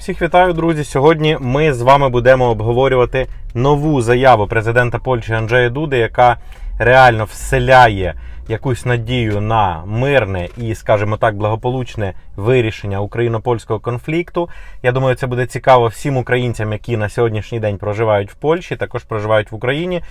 Всіх вітаю, друзі. Сьогодні ми з вами будемо обговорювати нову заяву президента Польщі Анджея Дуди, яка реально вселяє якусь надію на мирне і, скажімо так, благополучне вирішення україно-польського конфлікту. Я думаю, це буде цікаво всім українцям, які на сьогоднішній день проживають в Польщі, також проживають в Україні.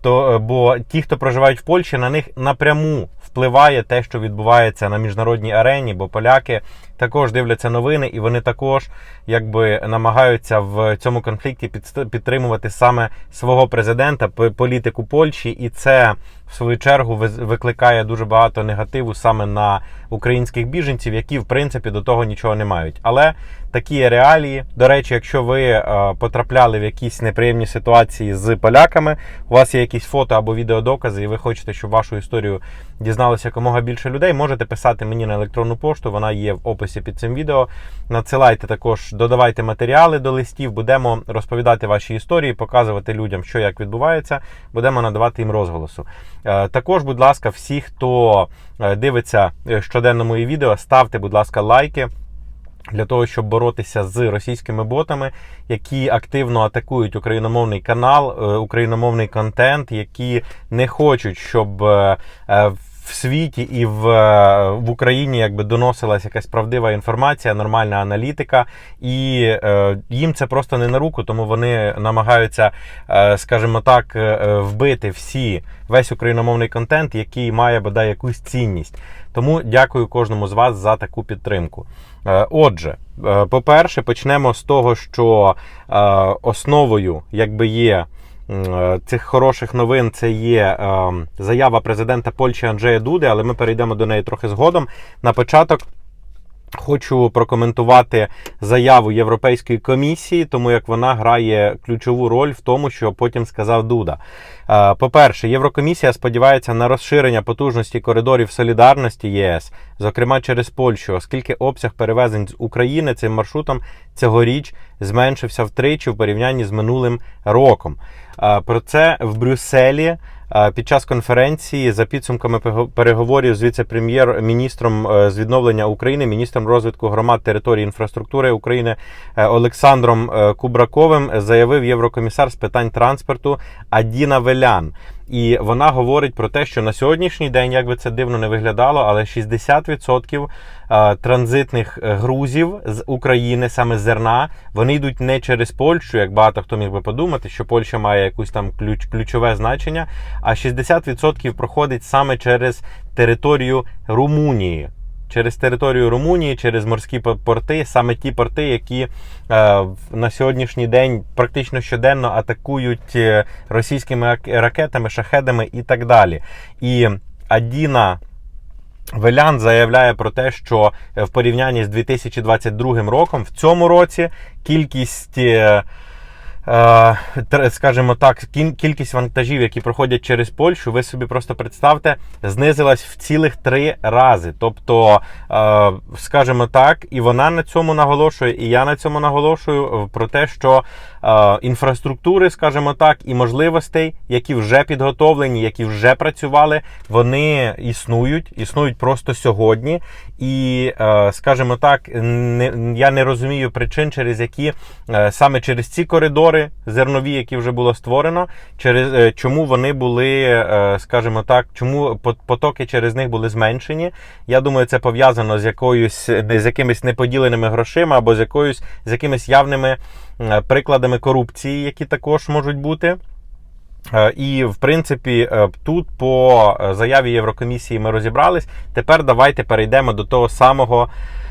То е, бо ті, хто проживають в Польщі, на них напряму впливає те, що відбувається на міжнародній арені, бо поляки також дивляться новини, і вони також якби намагаються в цьому конфлікті підтримувати саме свого президента, політику Польщі, і це в свою чергу викликає дуже багато негативу саме на українських біженців, які в принципі до того нічого не мають. Але такі реалії. До речі, якщо ви е, потрапляли в якісь неприємні ситуації з поляками, у вас є якісь фото або відеодокази, і ви хочете, щоб вашу історію дізналося якомога більше людей, можете писати мені на електронну пошту. Вона є в описі під цим відео. Надсилайте також, додавайте матеріали до листів. Будемо розповідати ваші історії, показувати людям, що як відбувається. Будемо надавати їм розголосу. Е, Також, будь ласка, всі, хто е, дивиться е, щоденно мої відео, ставте, будь ласка, лайки. Для того щоб боротися з російськими ботами, які активно атакують україномовний канал, україномовний контент, які не хочуть, щоб в світі і в, е, в Україні якби доносилась якась правдива інформація, нормальна аналітика, і е, їм це просто не на руку, тому вони намагаються, е, скажімо так, е, вбити всі весь україномовний контент, який має бодай якусь цінність. Тому дякую кожному з вас за таку підтримку. Е, Отже, е, по-перше, почнемо з того, що е, основою якби є е, цих хороших новин. Це є е, заява президента Польщі Анджея Дуди, але ми перейдемо до неї трохи згодом. На початок. Хочу прокоментувати заяву Європейської комісії, тому як вона грає ключову роль в тому, що потім сказав Дуда. Е, По-перше, Єврокомісія сподівається на розширення потужності коридорів солідарності ЄС, зокрема через Польщу, оскільки обсяг перевезень з України цим маршрутом цьогоріч зменшився втричі в порівнянні з минулим роком. Е, Про це в Брюсселі під час конференції за підсумками переговорів з віце-прем'єр-міністром е, з відновлення України, міністром розвитку громад території інфраструктури України е, Олександром е, Кубраковим заявив єврокомісар з питань транспорту Адіна Велян. І вона говорить про те, що на сьогоднішній день, як би це дивно не виглядало, але 60% е, транзитних е, грузів з України, саме зерна, вони йдуть не через Польщу, як багато хто міг би подумати, що Польща має якусь там ключ, ключове значення, а 60% проходить саме через територію Румунії. Через територію Румунії, через морські порти, саме ті порти, які е, на сьогоднішній день практично щоденно атакують е, російськими ракетами, шахедами і так далі. І Адіна Велян заявляє про те, що е, в порівнянні з 2022 роком в цьому році кількість. Е, скажімо так, кількість вантажів, які проходять через Польщу, ви собі просто представте, знизилась в цілих три рази. Тобто, е, скажімо так, і вона на цьому наголошує, і я на цьому наголошую е, про те, що інфраструктури, скажімо так, і можливостей, які вже підготовлені, які вже працювали, вони існують, існують просто сьогодні. І, е, скажімо так, не, я не розумію причин, через які е, саме через ці коридори зернові, які вже було створено, через е, чому вони були, е, скажімо так, чому пот- потоки через них були зменшені. Я думаю, це пов'язано з якоюсь з якимись неподіленими грошима або з якоюсь з якимись явними е, прикладами корупції, які також можуть бути. Е, І в принципі, е, тут по е, заяві Єврокомісії ми розібрались. Тепер давайте перейдемо до того самого е,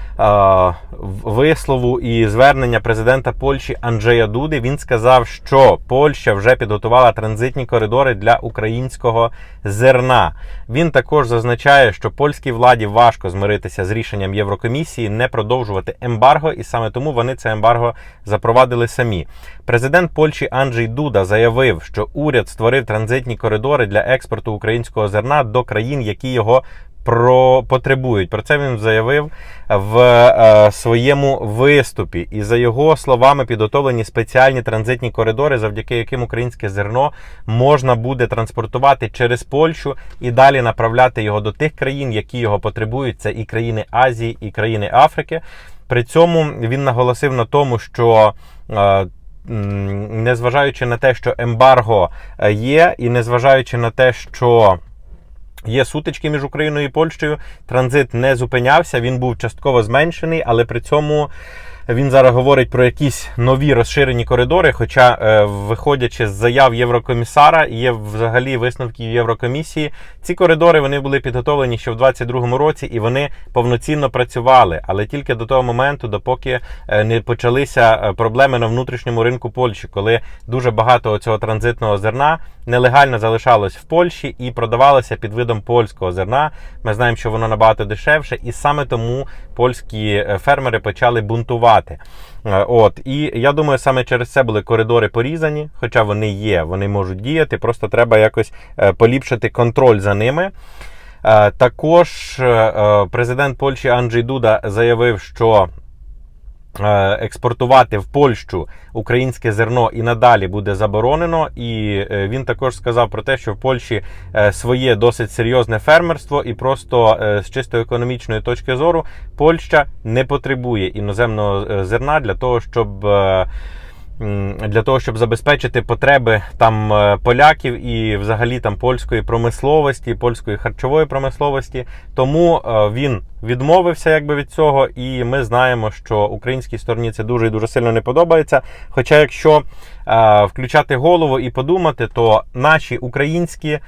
вислову і звернення президента Польщі Анджея Дуди. Він сказав, що Польща вже підготувала транзитні коридори для українського зерна. Він також зазначає, що польській владі важко змиритися з рішенням Єврокомісії не продовжувати ембарго, і саме тому вони це ембарго запровадили самі. Президент Польщі Анджей Дуда заявив, що уряд створив транзитні коридори для експорту українського зерна до країн, які його про потребують. Про це він заявив в е, своєму виступі. І за його словами, підготовлені спеціальні транзитні коридори, завдяки яким українське зерно можна буде транспортувати через Польщу і далі направляти його до тих країн, які його потребують. Це і країни Азії, і країни Африки. При цьому він наголосив на тому, що. е, Незважаючи на те, що ембарго е, є, і незважаючи на те, що Є сутички між Україною і Польщею. Транзит не зупинявся, він був частково зменшений, але при цьому він зараз говорить про якісь нові розширені коридори. Хоча, е, виходячи з заяв Єврокомісара, є взагалі висновки Єврокомісії. Ці коридори вони були підготовлені ще в 2022 році і вони повноцінно працювали, але тільки до того моменту, допоки е, не почалися е, проблеми на внутрішньому ринку Польщі, коли дуже багато цього транзитного зерна нелегально залишалось в Польщі і продавалося під видом польського зерна. Ми знаємо, що воно набагато дешевше, і саме тому польські фермери почали бунтувати. Е, От і я думаю, саме через це були коридори порізані, хоча вони є, вони можуть діяти. Просто треба якось е, поліпшити контроль за ними. Е, Також президент Польщі Анджей Дуда заявив, що експортувати в Польщу українське зерно і надалі буде заборонено. І е, він також сказав про те, що в Польщі е, своє досить серйозне фермерство, і просто е, з чисто економічної точки зору Польща не потребує іноземного е, зерна для того, щоб. е, Для того щоб забезпечити потреби там е, поляків і взагалі там польської промисловості, польської харчової промисловості, тому е, він відмовився якби від цього, і ми знаємо, що українській стороні це дуже і дуже сильно не подобається. Хоча, якщо е, включати голову і подумати, то наші українські, е,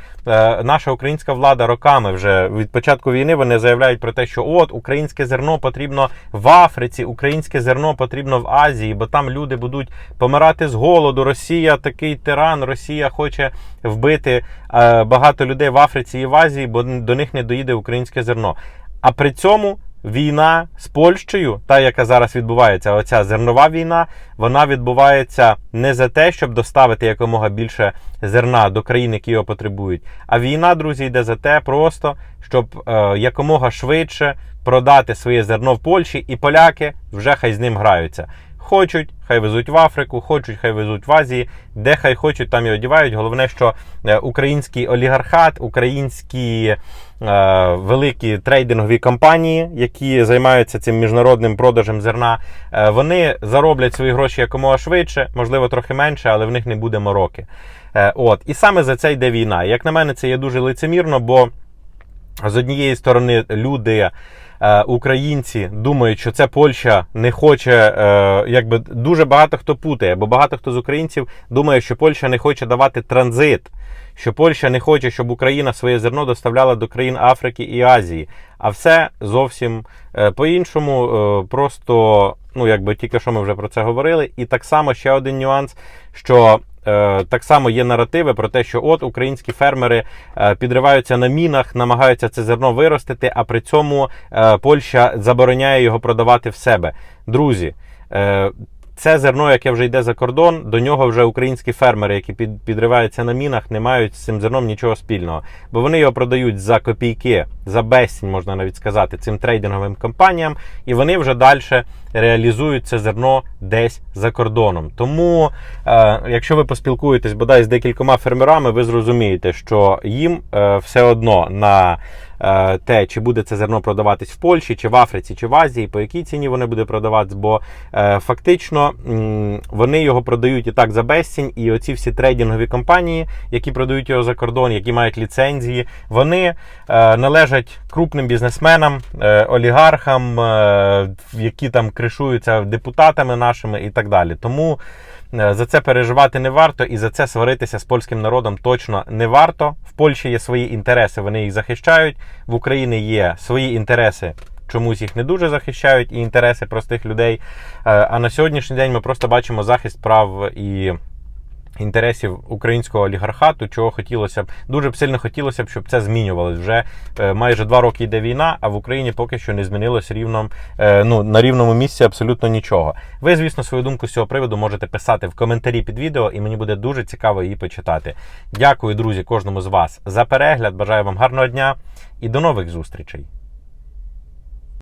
наша українська влада роками вже від початку війни вони заявляють про те, що от українське зерно потрібно в Африці, українське зерно потрібно в Азії, бо там люди будуть помирати з голоду. Росія такий тиран, Росія хоче вбити е, багато людей в Африці і в Азії, бо до них не доїде українське зерно. А при цьому війна з Польщею, та яка зараз відбувається, оця зернова війна, вона відбувається не за те, щоб доставити якомога більше зерна до країн, які його потребують. А війна, друзі, йде за те, просто щоб е, якомога швидше продати своє зерно в Польщі, і поляки вже хай з ним граються. Хочуть, хай везуть в Африку, хочуть, хай везуть в Азії, де хай хочуть, там і одівають. Головне, що е, український олігархат, українські е, великі трейдингові компанії, які займаються цим міжнародним продажем зерна, е, вони зароблять свої гроші якомога швидше, можливо, трохи менше, але в них не буде мороки. Е, от. І саме за це йде війна. Як на мене, це є дуже лицемірно, бо з однієї сторони люди. е, Українці думають, що це Польща не хоче, е, якби дуже багато хто путає, бо багато хто з українців думає, що Польща не хоче давати транзит, що Польща не хоче, щоб Україна своє зерно доставляла до країн Африки і Азії. А все зовсім е, по-іншому. Просто, ну якби тільки що ми вже про це говорили. І так само ще один нюанс, що так само є наративи про те, що от українські фермери е, підриваються на мінах, намагаються це зерно виростити, а при цьому е, Польща забороняє його продавати в себе. Друзі. Е, це зерно, яке вже йде за кордон, до нього вже українські фермери, які під, підриваються на мінах, не мають з цим зерном нічого спільного. Бо вони його продають за копійки, за безцінь, можна навіть сказати, цим трейдинговим компаніям, і вони вже далі реалізують це зерно десь за кордоном. Тому, е, якщо ви поспілкуєтесь бодай з декількома фермерами, ви зрозумієте, що їм е, все одно на е, те, чи буде це зерно продаватись в Польщі, чи в Африці, чи в Азії, по якій ціні вони буде продаватись, бо е, фактично м, вони його продають і так за безцінь, і оці всі трейдингові компанії, які продають його за кордон, які мають ліцензії, вони е, належать крупним бізнесменам, е, олігархам, е, які там кришуються депутатами нашими і так далі. Тому е, за це переживати не варто і за це сваритися з польським народом точно не варто. В Польщі є свої інтереси, вони їх захищають. В Україні є свої інтереси. Чомусь їх не дуже захищають і інтереси простих людей. Е, А на сьогоднішній день ми просто бачимо захист прав і інтересів українського олігархату, чого хотілося б дуже б сильно хотілося б, щоб це змінювалось. Вже е, майже два роки йде війна, а в Україні поки що не змінилось рівном, е, ну на рівному місці абсолютно нічого. Ви, звісно, свою думку з цього приводу можете писати в коментарі під відео, і мені буде дуже цікаво її почитати. Дякую, друзі, кожному з вас за перегляд. Бажаю вам гарного дня і до нових зустрічей.